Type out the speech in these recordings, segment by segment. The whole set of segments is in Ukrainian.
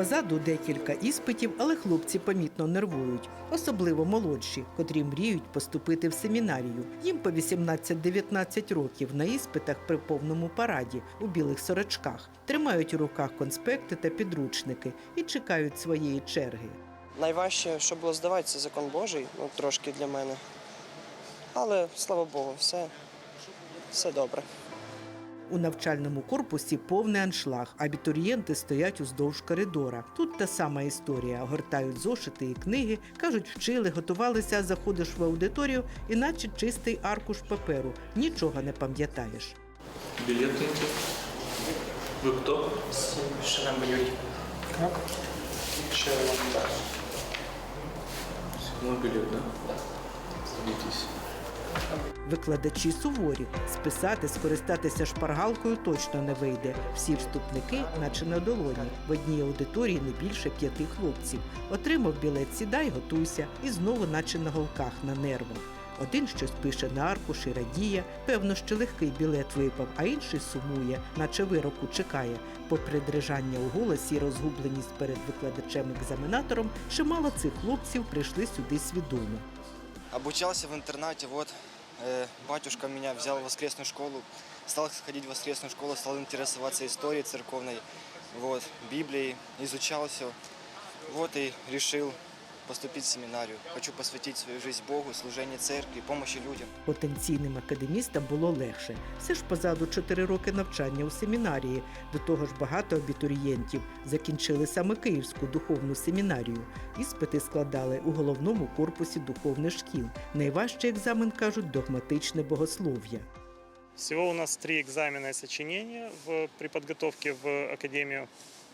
Позаду декілька іспитів, але хлопці помітно нервують, особливо молодші, котрі мріють поступити в семінарію. Їм по 18-19 років на іспитах при повному параді у білих сорочках тримають у руках конспекти та підручники і чекають своєї черги. Найважче, що було здавати, це закон Божий, ну трошки для мене. Але слава Богу, все, все добре. У навчальному корпусі повний аншлаг. Абітурієнти стоять уздовж коридора. Тут та сама історія. Гортають зошити і книги, кажуть, вчили, готувалися, заходиш в аудиторію, іначе чистий аркуш паперу. Нічого не пам'ятаєш. Билеты. Вы кто? Шрам Юрій. Как? Мой билет, да? Садитесь. Викладачі суворі. Списати, скористатися шпаргалкою точно не вийде. Всі вступники, наче на долоні. В одній аудиторії не більше п'яти хлопців. Отримав білет, сідай, готуйся, і знову, наче на голках, на нервах. Один щось пише на аркуші, радіє, певно, що легкий білет випав, а інший сумує, наче вироку чекає. Попри дрижання у голосі і розгубленість перед викладачем-екзаменатором, чимало цих хлопців прийшли сюди свідомо. Обучался в интернате, вот э, батюшка меня взял в воскресную школу, стал ходить в воскресную школу, стал интересоваться историей церковной, вот, Библией, изучал все, вот и решил поступить в семинарию. Хочу посвятить свою жизнь Богу, служению церкви, помощи людям. Потенційним академістам було легше. Все ж позаду 4 роки навчання у семінарії. До того ж, багато абітурієнтів закінчили саме Київську духовну семінарію. Іспити складали у головному корпусі духовних шкіл. Найважчий екзамен кажуть догматичне богослов'я. Всего у нас три экзамена сочинения в, при подготовке в академию.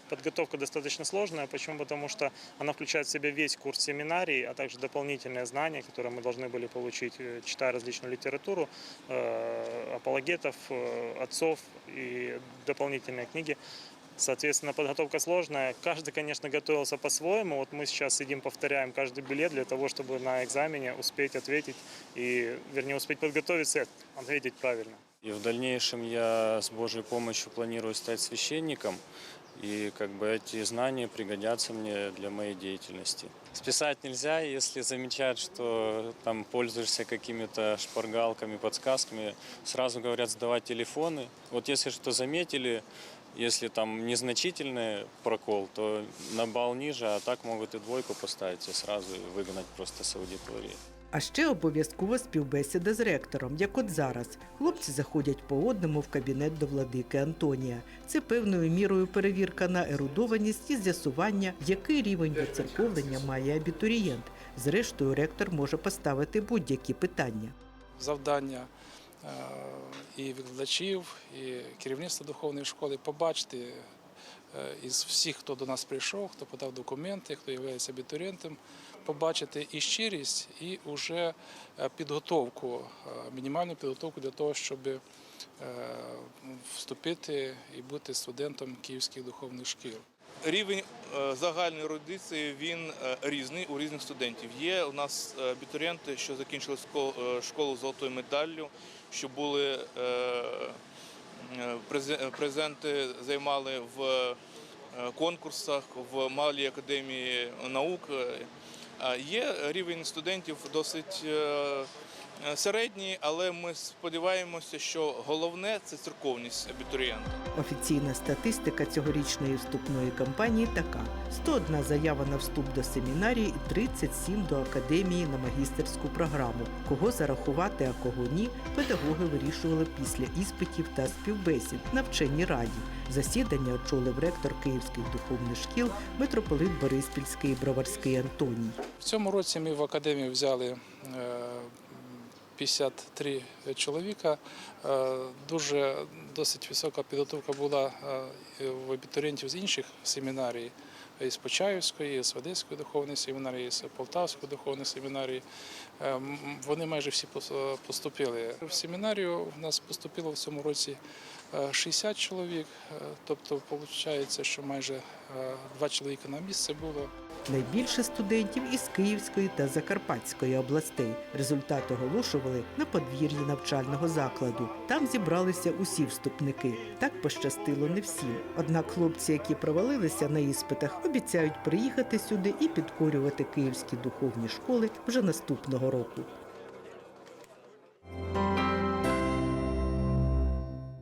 Подготовка достаточно сложная. Почему? Потому что она включает в себя весь курс семинарии, а также дополнительные знания, которые мы должны были получить, э, читая различную литературу, э, апологетов, э, отцов и дополнительные книги. Соответственно, подготовка сложная. Каждый, конечно, готовился по-своему. Вот мы сейчас сидим, повторяем каждый билет для того, чтобы на экзамене успеть ответить и, вернее, успеть подготовиться, ответить правильно. И в дальнейшем я с Божьей помощью планирую стать священником. И как бы эти знания пригодятся мне для моей деятельности. Списать нельзя, если замечают, что там пользуешься какими-то шпаргалками, подсказками, сразу говорят сдавать телефоны. Вот если что заметили, если там незначительный прокол, то на балл ниже, а так могут и двойку поставить и сразу выгнать просто с аудитории. А ще обов'язково співбесіда з ректором, як от зараз. Хлопці заходять по одному в кабінет до владики Антонія. Це певною мірою перевірка на ерудованість і з'ясування, який рівень доцерковлення має абітурієнт. Зрештою, ректор може поставити будь-які питання. завдання е, і викладачів, і керівництва духовної школи побачити із всіх, хто до нас прийшов, хто подав документи, хто є абітурієнтом, побачити і щирість, і вже е, підготовку, е, мінімальну підготовку для того, щоб е, вступити і бути студентом київських духовних шкіл. Рівень е, загальної ерудиції він е, різний у різних студентів. Є у нас е, абітурієнти, що закінчили е, школу золотою медаллю, що були е, е, презенти займали в е, конкурсах в Малій академії наук. Е, Є рівень студентів досить е, е, середній, але ми сподіваємося, що головне це церковність абітурієнта. Офіційна статистика цьогорічної вступної кампанії така: 101 заява на вступ до семінарії і 37 до академії на магістерську програму. Кого зарахувати, а кого ні, педагоги вирішували після іспитів та співбесід на вченій раді. Засідання очолив ректор Київських духовних шкіл митрополит Бориспільський Броварський Антоній. В цьому році ми в академію взяли е, 53 чоловіка. Е, Дуже досить висока підготовка була е, в абітурієнтів з інших семінарій. Із Почаївської, з Одеської духовної семінарії, з Полтавської духовної семінарії. Е, Вони майже всі поступили. В семінарію в нас поступило в цьому році е, 60 чоловік. Е, Тобто, виходить, що майже е, два чоловіка на місце було. Найбільше студентів із Київської та Закарпатської областей. Результат оголошували на подвір'ї навчального закладу. Там зібралися усі вступники. Так пощастило не всім. Однак хлопці, які провалилися на іспитах, обіцяють приїхати сюди і підкорювати київські духовні школи вже наступного року.